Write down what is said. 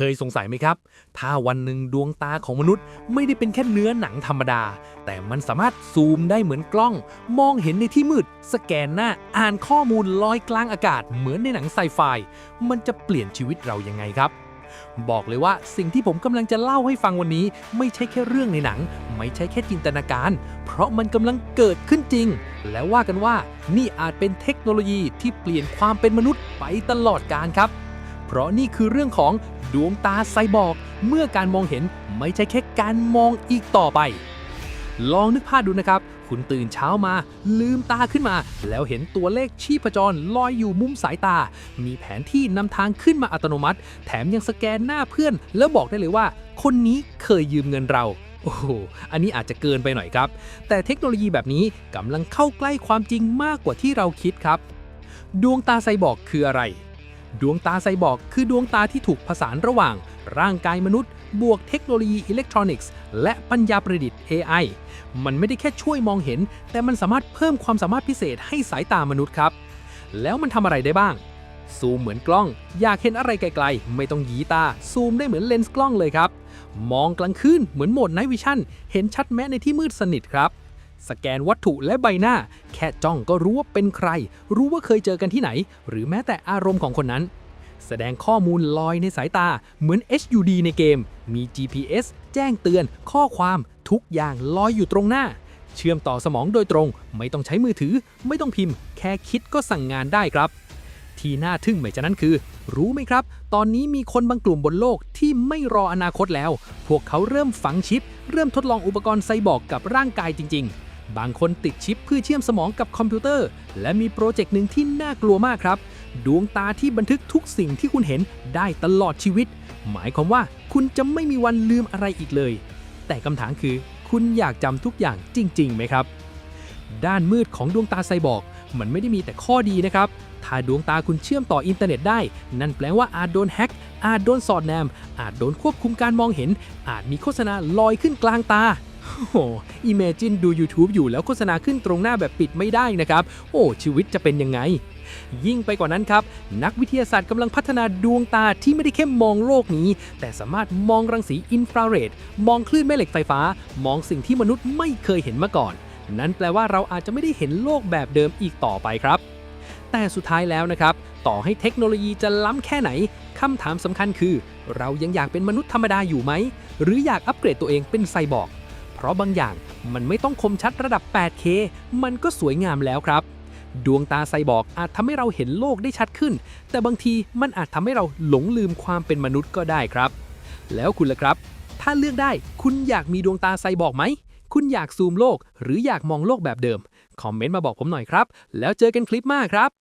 เคยสงสัยไหมครับ ถ้าวันหนึ่งดวงตาของมนุษย์ไม่ได้เป็นแค่เนื้อหนังธรรมดา แต่มันสามารถซูมได้เหมือนกล้อง มองเห็นในที่มืด สแกนหน้า อ่านข้อมูลลอยกลางอากาศเหมือนในหนังไซไฟ มันจะเปลี่ยนชีวิตเรายังไงครับ บอกเลยว่าสิ่งที่ผมกำลังจะเล่าให้ฟังวันนี้ ไม่ใช่แค่เรื่องในหนัง ไม่ใช่แค่จินตนาการ เพราะมันกำลังเกิดขึ้นจริง และว่ากันว่านี่อาจเป็นเทคโนโลยีที่เปลี่ยนความเป็นมนุษย์ไปตลอดกาลครับ เพราะนี่คือเรื่องของดวงตาไซบอร์กเมื่อการมองเห็นไม่ใช่แค่การมองอีกต่อไป ลองนึกภาพดูนะครับ คุณตื่นเช้ามา ลืมตาขึ้นมา แล้วเห็นตัวเลขชีพจรลอยอยู่มุมสายตา มีแผนที่นำทางขึ้นมาอัตโนมัติ แถมยังสแกนหน้าเพื่อน แล้วบอกได้เลยว่า คนนี้เคยยืมเงินเราโอ้โห อันนี้อาจจะเกินไปหน่อยครับ แต่เทคโนโลยีแบบนี้กำลังเข้าใกล้ความจริงมากกว่าที่เราคิดครับ ดวงตาไซบอร์กคืออะไร ดวงตาไซบอร์กคือดวงตาที่ถูกผสานระหว่าง ร่างกายมนุษย์ บวกเทคโนโลยีอิเล็กทรอนิกส์และปัญญาประดิษฐ์ AI มันไม่ได้แค่ช่วยมองเห็น แต่มันสามารถเพิ่มความสามารถพิเศษให้สายตามนุษย์ครับ แล้วมันทำอะไรได้บ้าง ซูมเหมือนกล้อง อยากเห็นอะไรไกลๆ ไม่ต้องหยีตา ซูมได้เหมือนเลนส์กล้องเลยครับ มองกลางคืนเหมือนโหมด Night Vision เห็นชัดแม้ในที่มืดสนิทครับ สแกนวัตถุและใบหน้า แค่จ้องก็รู้ว่าเป็นใคร รู้ว่าเคยเจอกันที่ไหน หรือแม้แต่อารมณ์ของคนนั้น แสดงข้อมูลลอยในสายตา เหมือน HUD ในเกม มี GPS แจ้งเตือน ข้อความทุกอย่างลอยอยู่ตรงหน้า เชื่อมต่อสมองโดยตรง ไม่ต้องใช้มือถือ ไม่ต้องพิมพ์ แค่คิดก็สั่งงานได้ครับ ที่น่าทึ่งไม่ฉะนั้นคือ รู้ไหมครับ ตอนนี้มีคนบางกลุ่มบนโลกที่ไม่รออนาคตแล้ว พวกเขาเริ่มฝังชิป เริ่มทดลองอุปกรณ์ไซบอร์กกับร่างกายจริง ๆ บางคนติดชิปเพื่อเชื่อมสมองกับคอมพิวเตอร์ และมีโปรเจกต์หนึ่งที่น่ากลัวมากครับ ดวงตาที่บันทึกทุกสิ่งที่คุณเห็นได้ตลอดชีวิต หมายความว่าคุณจะไม่มีวันลืมอะไรอีกเลย แต่คำถามคือ คุณอยากจำทุกอย่างจริงๆไหมครับ ด้านมืดของดวงตาไซบอร์กมันไม่ได้มีแต่ข้อดีนะครับ ถ้าดวงตาคุณเชื่อมต่ออินเทอร์เน็ตได้ นั่นแปลว่าอาจโดนแฮ็ก อาจโดนสอดแนม อาจโดนควบคุมการมองเห็น อาจมีโฆษณาลอยขึ้นกลางตา โอ้อิเมจินดู YouTube อยู่แล้วโฆษณาขึ้นตรงหน้าแบบปิดไม่ได้นะครับ โอ้ชีวิตจะเป็นยังไง ยิ่งไปกว่านั้นครับ นักวิทยาศาสตร์กำลังพัฒนาดวงตาที่ไม่ได้แค่มองโลกนี้ แต่สามารถมองรังสีอินฟราเรดมองคลื่นแม่เหล็กไฟฟ้า มองสิ่งที่มนุษย์ไม่เคยเห็นมาก่อน นั่นแปลว่าเราอาจจะไม่ได้เห็นโลกแบบเดิมอีกต่อไปครับแต่สุดท้ายแล้วนะครับ ต่อให้เทคโนโลยีจะล้ำแค่ไหน คำถามสำคัญคือ เรายังอยากเป็นมนุษย์ธรรมดาอยู่ไหม หรืออยากอัปเกรดตัวเองเป็นไซบอร์ก เพราะบางอย่างมันไม่ต้องคมชัดระดับ 8K มันก็สวยงามแล้วครับ ดวงตาไซบอร์กอาจทำให้เราเห็นโลกได้ชัดขึ้น แต่บางทีมันอาจทำให้เราหลงลืมความเป็นมนุษย์ก็ได้ครับ แล้วคุณล่ะครับ ถ้าเลือกได้คุณอยากมีดวงตาไซบอร์กไหม คุณอยากซูมโลก หรืออยากมองโลกแบบเดิม คอมเมนต์มาบอกผมหน่อยครับ แล้วเจอกันคลิปหน้าครับ